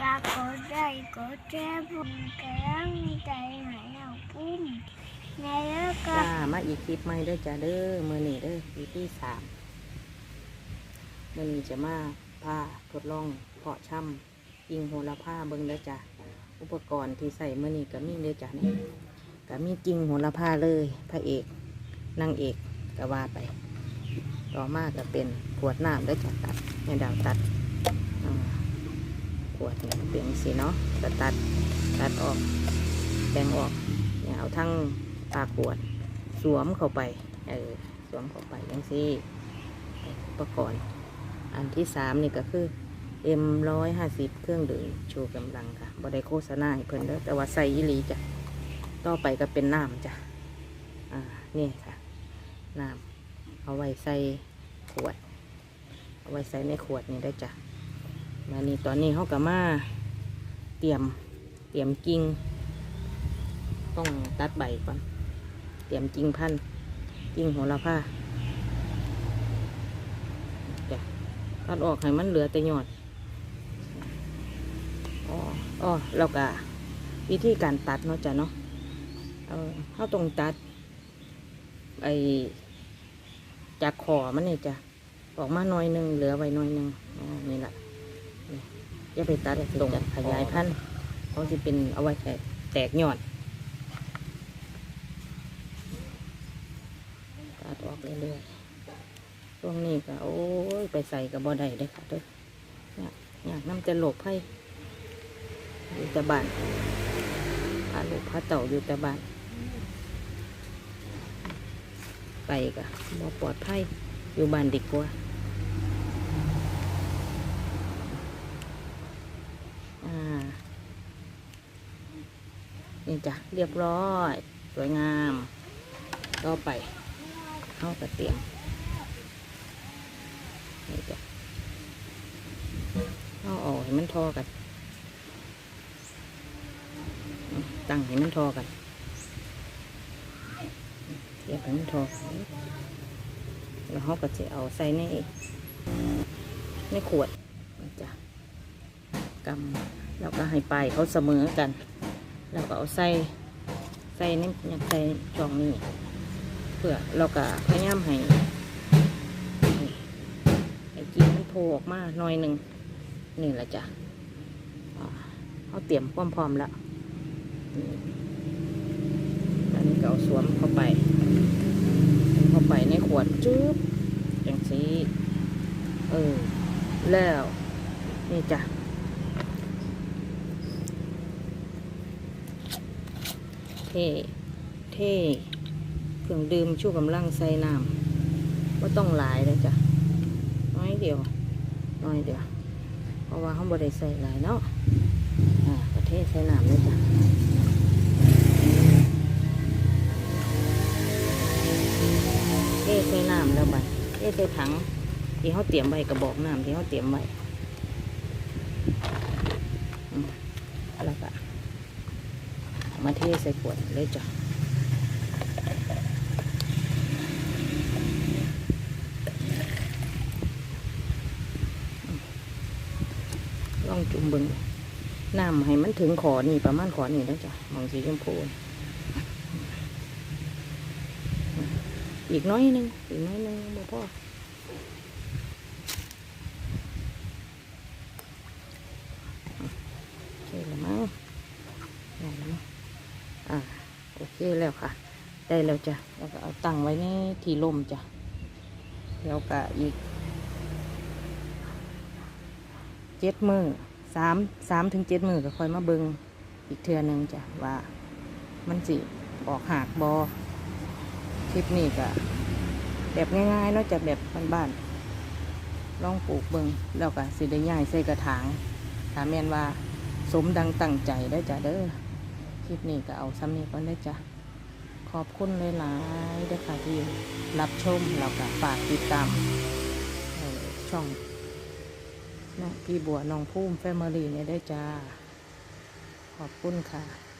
กากดได้กดแจ้บุญกำลังใจใหายเอาปุ้มในแล้วก็จ้ามาอีกคลิปใหม่เด้อจ้าเด้อมือนี้เด้อปีที่สามมือนี้จะมาผ้าทดลองเพาะช่ำยิงโหระผ้าเบิ่งเด้อจ้าอุปกรณ์ที่ใส่มือนี้ก็มีเด้อจ้านี่ก็มีจริงโหระผ้าเลยพระเอกนางเอกก็ว่าไป ต่อมาก็เป็นขวดน้ำเด้อจ้าตัดแม่ดาวตัดอ่า ขวดเนี่ยเป็นสีเนาะก็ตัดตัดออกแบ่งออกเนี่ยเอาทั้งปากขวดสวมเข้าไปเออสวมเข้าไปยังซี่อุปกรณ์อันที่สามนี่ก็คือ M ร้อยห้าสิบเครื่องดื่มชูกำลังค่ะบไดโฆษณาให้เพิ่นเด้อแต่ว่าใส่ยีหลีจ้ะต่อไปก็เป็นน้ำจ้ะอ่านี่ค่ะน้ำเอาไว้ใส่ขวด เอาไว้ใส่ในขวดนี่ได้จ้ะ มานี่ตอนนี้เขาก็มาเตรียมเตรียมกิ่งต้องตัดใบก่อน เตรียมจริงพันธุ์จริงหระพาจ้ะตัดออกให้มันเหลือแต่ยอดอ๋ออ๋อแล้วก็วิธีการตัดเนาะจ้ะเนาะเออเขาต้องตัดไอจากคอมันนี่จ้ะออกมาหน่อยหนึ่งเหลือไว้หน่อยหนึ่งอ๋อนี่แหละ อย่าไปตัดตรงขยายพันธุ์เขาจะเป็นเอาไว้แตกแตกยอดตัดออกเรื่อยๆช่วงนี้ก็โอ้ยไปใส่กับบ่ได้เด้อค่ะเด้ออยากอยากน้ำจะโลกไผ่อยู่แต่บ้านพาลูกพาเต่าอยู่แต่บ้านไปก็บ่ปลอดภัยอยู่บ้านดีกว่าอ่า นี่จ้ะเรียบร้อย สวยงามต่อไปเข้ากระเตียมนี่จ้ะเอาออกให้มันทอกัน ตั้งให้มันทอกันเทียบให้มันทอกันแล้วเขาก็จะเอาใส่ในในขวดนี่จ้ะกำแล้วก็ให้ปลายเขาเสมอกัน แล้วก็เอาใส่ใส่ในอยากใส่ช่องนี้เพื่อเราก็พยายามให้ให้กินมันโผล่ออกมาหน่อยหนึ่งนี่แหละจ้ะเขาเตรียมพร้อมๆแล้วนี่อันนี้ก็เอาสวมเข้าไป เข้าไปในขวดจุ๊บอย่างนี้เออแล้วนี่จ้ะ เท่เท่เครื่องดื่มชูกำลังใส่น้ำว่าต้องหลายเลยจ้ะน้อยเดียวน้อยเดียวเพราะว่าเขาบริใส่หลายเนาะอ่าประเทศใส่น้ำเลยจ้ะเทใส่น้ำแล้วบัดเทใส่ถังที่เขาเตรียมไว้กระบอกน้ำที่เขาเตรียมไว้อืมแล้วก็ มาเทใส่ขวดเลยจ้ะลองจุ่มเบึงน้ำให้มันถึงขอนี่ประมาณขอนี่แล้วจ้ะมองสีชมพูอีกน้อยนึงอีกน้อยนึงบ่พอโอเคแล้วมั้งได้แล้ว อ่าโอเคแล้วค่ะ ได้แล้วจ้ะแล้วก็เอาตั้งไว้ในที่ลมจ้ะแล้วก็อีกเจ็ดมือสามสามถึงเจ็ดมือก็ค่อยมาเบิงอีกเทือนึงจ้ะว่ามันสิออกหากบอคลิปนี้ก็แบบง่ายๆเนาะจะแบบบ้านๆลองปลูกเบิงแล้วก็สิได้ย่ายใส่กระถางถามแม่นว่าสมดังตั้งใจได้จ้ะเด้อ ลิปนี้ก็เอาซ้ำนี้ก็ได้จ้ะ ขอบคุณหลายๆด้อค่ะที่รับชมแล้วก็ฝากติดตามช่องน้องพี่บัวน้องพุ่มแฟมิลี่เนี่ยได้จ้า ขอบคุณค่ะ